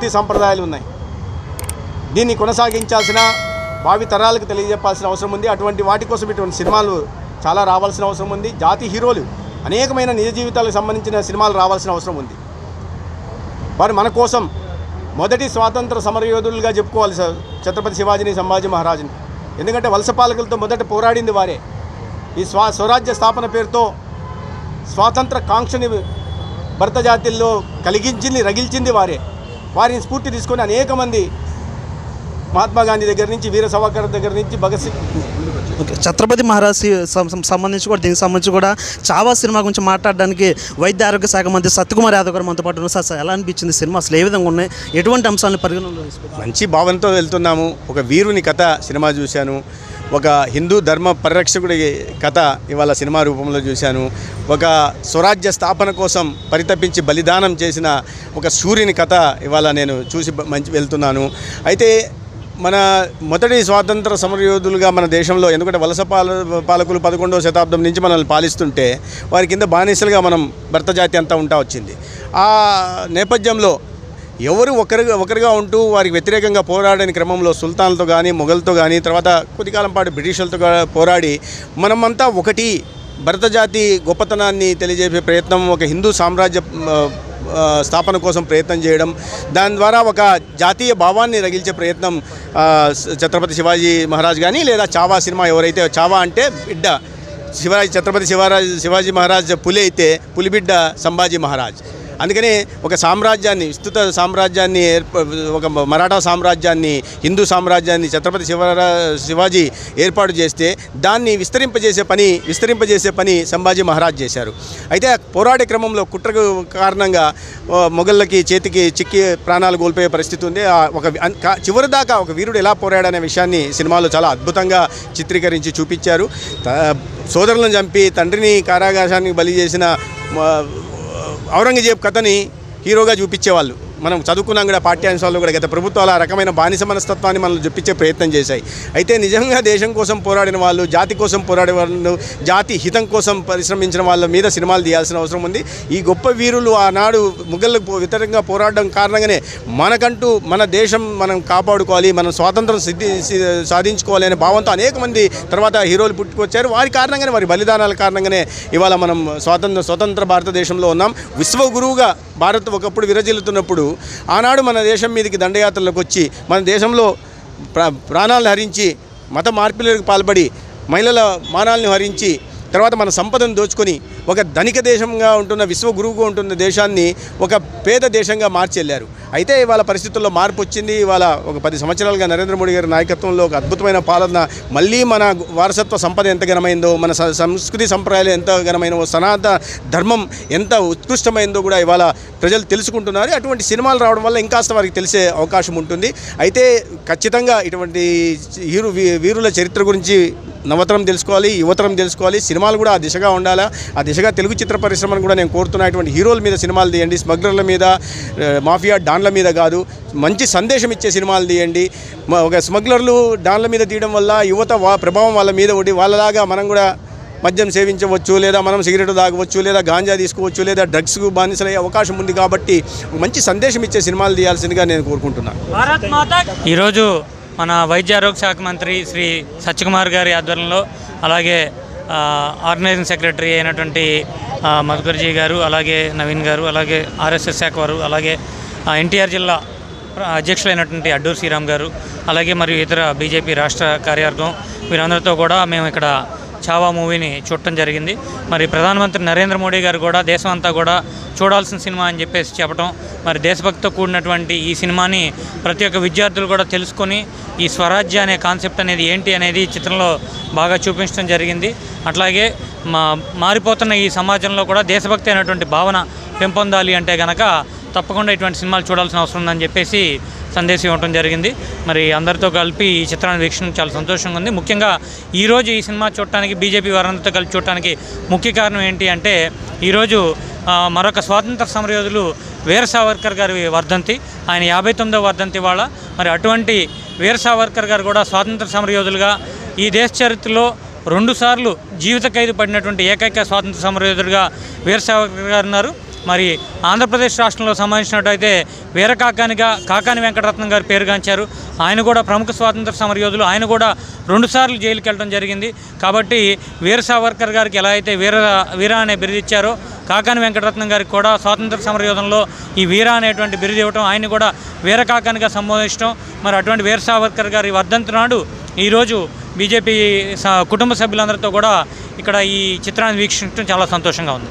సంస్కృతి సంప్రదాయాలు ఉన్నాయి. దీన్ని కొనసాగించాల్సిన భావి తరాలకు తెలియజెప్పాల్సిన అవసరం ఉంది. అటువంటి వాటి కోసం ఇటువంటి సినిమాలు చాలా రావాల్సిన అవసరం ఉంది. జాతి హీరోలు అనేకమైన నిజ జీవితాలకు సంబంధించిన సినిమాలు రావాల్సిన అవసరం ఉంది. వారు మన కోసం మొదటి స్వాతంత్ర సమరయోధులుగా చెప్పుకోవాలి సార్. ఛత్రపతి శివాజీని సంభాజీ మహారాజుని. ఎందుకంటే వలస పాలకులతో మొదట పోరాడింది వారే. ఈ స్వా స్వరాజ్య స్థాపన పేరుతో స్వాతంత్ర కాంక్షని భరత జాతిల్లో కలిగించింది రగిల్చింది వారే. వారిని స్ఫూర్తి తీసుకొని అనేక మంది మహాత్మా గాంధీ దగ్గర నుంచి వీర సావర్కర్ దగ్గర నుంచి భగత్ సింగ్ ఓకే. ఛత్రపతి మహారాజ్ సంబంధించి కూడా దీనికి సంబంధించి కూడా చావా సినిమా గురించి మాట్లాడడానికి వైద్య ఆరోగ్య శాఖ మంత్రి సత్యకుమార్ యాదవ్ గారు మనతో పాటు ఉన్నారు. సార్ ఎలా అనిపించింది సినిమా? అసలు ఏ విధంగా ఉన్నాయి? ఎటువంటి అంశాలను పరిగణనలో మంచి భావంతో వెళ్తున్నాము. ఒక వీరుని కథ సినిమా చూశాను. ఒక హిందూ ధర్మ పరిరక్షకుడి కథ ఇవాళ సినిమా రూపంలో చూశాను. ఒక స్వరాజ్య స్థాపన కోసం పరితపించి బలిదానం చేసిన ఒక సూర్యుని కథ ఇవాళ నేను చూసి మంచి వెళ్తున్నాను. అయితే మన మొదటి స్వాతంత్ర సమరయోధులుగా మన దేశంలో ఎందుకంటే వలస పాల పాలకులు పదకొండవ శతాబ్దం నుంచి మనల్ని పాలిస్తుంటే వారి కింద బానిసలుగా మనం భర్త జాతి అంతా ఉంటా వచ్చింది. ఆ నేపథ్యంలో ఎవరు ఒకరు ఒకరుగా ఉంటూ వారికి వ్యతిరేకంగా పోరాడని క్రమంలో సుల్తాన్లతో కానీ మొఘల్తో కానీ తర్వాత కొద్దికాలం పాటు బ్రిటిషర్లతో పోరాడి మనమంతా ఒకటి భరత జాతి గొప్పతనాన్ని తెలియజేసే ప్రయత్నం ఒక హిందూ సామ్రాజ్య స్థాపన కోసం ప్రయత్నం చేయడం దాని ద్వారా ఒక జాతీయ భావాన్ని రగిల్చే ప్రయత్నం ఛత్రపతి శివాజీ మహారాజ్ కానీ లేదా చావా సినిమా ఎవరైతే చావా అంటే బిడ్డ శివరాజ్ ఛత్రపతి శివరాజ్ శివాజీ మహారాజ్ పులి అయితే పులిబిడ్డ సంభాజీ మహారాజ్. అందుకని ఒక సామ్రాజ్యాన్ని విస్తృత సామ్రాజ్యాన్ని ఒక మరాఠా సామ్రాజ్యాన్ని హిందూ సామ్రాజ్యాన్ని ఛత్రపతి శివరా శివాజీ ఏర్పాటు చేస్తే దాన్ని విస్తరింపజేసే పని విస్తరింపజేసే పని సంభాజీ మహారాజ్ చేశారు. అయితే పోరాట క్రమంలో కుట్రకు కారణంగా మొఘళ్ళకి చేతికి చిక్కి ప్రాణాలు కోల్పోయే పరిస్థితి ఉంది. ఒక చివరి దాకా ఒక వీరుడు ఎలా పోరాడనే విషయాన్ని సినిమాలో చాలా అద్భుతంగా చిత్రీకరించి చూపించారు. సోదరులను చంపి తండ్రిని కారాగాసానికి బలి చేసిన ఔరంగజేబ్ కథని హీరోగా చూపించేవాళ్ళు. మనం చదువుకున్నాం కూడా పాఠ్యాంశాల్లో కూడా గత ప్రభుత్వాలు ఆ రకమైన బానిస మనస్తత్వాన్ని మనల్ని చెప్పించే ప్రయత్నం చేశాయి. అయితే నిజంగా దేశం కోసం పోరాడిన వాళ్ళు జాతి కోసం పోరాడే వాళ్ళు జాతి హితం కోసం పరిశ్రమించిన వాళ్ళ మీద సినిమాలు తీయాల్సిన అవసరం ఉంది. ఈ గొప్ప వీరులు ఆనాడు ముగ్గులకు వ్యతిరేకంగా పోరాడడం కారణంగానే మనకంటూ మన దేశం మనం కాపాడుకోవాలి మనం స్వాతంత్రం సిద్ధి సాధించుకోవాలి అనే భావంతో అనేక మంది తర్వాత హీరోలు పుట్టుకొచ్చారు. వారి కారణంగానే వారి బలిదానాల కారణంగానే ఇవాళ మనం స్వాతంత్ర స్వతంత్ర భారతదేశంలో ఉన్నాం. విశ్వగురువుగా భారత్ ఒకప్పుడు విరజిల్లుతున్నప్పుడు ఆనాడు మన దేశం మీదకి దండయాత్రలకు వచ్చి మన దేశంలో ప్రా ప్రాణాలను హరించి మత మార్పిలకు పాల్పడి మహిళల మానాలను హరించి తర్వాత మన సంపదను దోచుకొని ఒక ధనిక దేశంగా ఉంటున్న విశ్వగురువుగా ఉంటున్న దేశాన్ని ఒక పేద దేశంగా మార్చి అయితే ఇవాళ పరిస్థితుల్లో మార్పు వచ్చింది. ఇవాళ ఒక పది సంవత్సరాలుగా నరేంద్ర మోడీ గారి నాయకత్వంలో ఒక అద్భుతమైన పాలన మళ్ళీ మన వారసత్వ సంపద ఎంత ఘనమైందో మన సంస్కృతి సంప్రదాయాలు ఎంత ఘనమైనవో సనాతన ధర్మం ఎంత ఉత్కృష్టమైందో కూడా ఇవాళ ప్రజలు తెలుసుకుంటున్నారు. అటువంటి సినిమాలు రావడం వల్ల ఇంకాస్త వారికి తెలిసే అవకాశం ఉంటుంది. అయితే ఖచ్చితంగా ఇటువంటి హీరో వీ- వీరుల చరిత్ర గురించి నవతరం తెలుసుకోవాలి యువతరం తెలుసుకోవాలి. సినిమాలు కూడా ఆ దిశగా ఉండాలా? ఆ దిశగా తెలుగు చిత్ర పరిశ్రమను కూడా నేను కోరుతున్నా ఇటువంటి హీరోల మీద సినిమాలు తీయండి స్మగ్లర్ల మీద మాఫియా డాన్ల మీద కాదు మంచి సందేశం ఇచ్చే సినిమాలు తీయండి. ఒక స్మగ్లర్లు డాన్ల మీద తీయడం వల్ల యువత వా ప్రభావం వాళ్ళ మీద ఉండి వాళ్ళలాగా మనం కూడా మద్యం సేవించవచ్చు లేదా మనం సిగరెట్ తాగవచ్చు లేదా గాంజా తీసుకోవచ్చు లేదా డ్రగ్స్ బానిసలయ్యే అవకాశం ఉంది కాబట్టి మంచి సందేశం ఇచ్చే సినిమాలు తీయాల్సిందిగా నేను కోరుకుంటున్నాను. ఈరోజు మన వైద్య ఆరోగ్య శాఖ మంత్రి శ్రీ సత్యకుమార్ గారి ఆధ్వర్యంలో అలాగే ఆర్గనైజింగ్ సెక్రటరీ అయినటువంటి మధుకర్జీ గారు అలాగే నవీన్ గారు అలాగే ఆర్ఎస్ఎస్ శాఖ వారు అలాగే ఎన్టీఆర్ జిల్లా అధ్యక్షులైనటువంటి అడ్డూరు శ్రీరామ్ గారు అలాగే మరియు ఇతర బీజేపీ రాష్ట్ర కార్యవర్గం వీరందరితో కూడా మేము ఇక్కడ చావా మూవీని చూడటం జరిగింది. మరి ప్రధానమంత్రి నరేంద్ర మోడీ గారు కూడా దేశం అంతా కూడా చూడాల్సిన సినిమా అని చెప్పేసి చెప్పడం మరి దేశభక్తితో కూడినటువంటి ఈ సినిమాని ప్రతి ఒక్క విద్యార్థులు కూడా తెలుసుకొని ఈ స్వరాజ్య అనే కాన్సెప్ట్ అనేది ఏంటి అనేది చిత్రంలో బాగా చూపించడం జరిగింది. అట్లాగే మా మారిపోతున్న ఈ సమాజంలో కూడా దేశభక్తి అనేటువంటి భావన పెంపొందాలి అంటే గనక తప్పకుండా ఇటువంటి సినిమాలు చూడాల్సిన అవసరం ఉందని చెప్పేసి సందేశం ఇవ్వడం జరిగింది. మరి అందరితో కలిపి ఈ చిత్రాన్ని వీక్షించడం చాలా సంతోషంగా ఉంది. ముఖ్యంగా ఈరోజు ఈ సినిమా చూడటానికి బీజేపీ వారందరితో కలిపి చూడటానికి ముఖ్య కారణం ఏంటి అంటే ఈరోజు మరొక స్వాతంత్ర సమరయోధులు వీర సావర్కర్ గారి వర్ధంతి. ఆయన యాభై తొమ్మిదవ వర్ధంతి వాళ్ళ మరి అటువంటి వీర సావర్కర్ గారు కూడా స్వాతంత్ర సమరయోధులుగా ఈ దేశ చరిత్రలో రెండుసార్లు జీవిత ఖైదు పడినటువంటి ఏకైక స్వాతంత్ర సమరయోధుడిగా వీర సావర్కర్ గారు ఉన్నారు. మరి ఆంధ్రప్రదేశ్ రాష్ట్రంలో సంబంధించినట్టయితే వీర కాకానిగా కాకాని వెంకటరత్నం గారు పేరుగాంచారు. ఆయన కూడా ప్రముఖ స్వాతంత్ర సమరయోధులు. ఆయన కూడా రెండుసార్లు జైలుకి వెళ్ళడం జరిగింది. కాబట్టి వీర సావర్కర్ గారికి ఎలా అయితే వీర వీర అనే బిరుదిచ్చారో కాకాని వెంకటరత్నం గారికి కూడా స్వాతంత్ర సమరయోధంలో ఈ వీర అనేటువంటి బిరుదు ఇవ్వటం ఆయన కూడా వీర కాకానిగా సంబోధించడం మరి అటువంటి వీర సావర్కర్ గారి వర్ధంతి నాడు ఈరోజు బీజేపీ స- కుటుంబ సభ్యులందరితో కూడా ఇక్కడ ఈ చిత్రాన్ని వీక్షించడం చాలా సంతోషంగా ఉంది.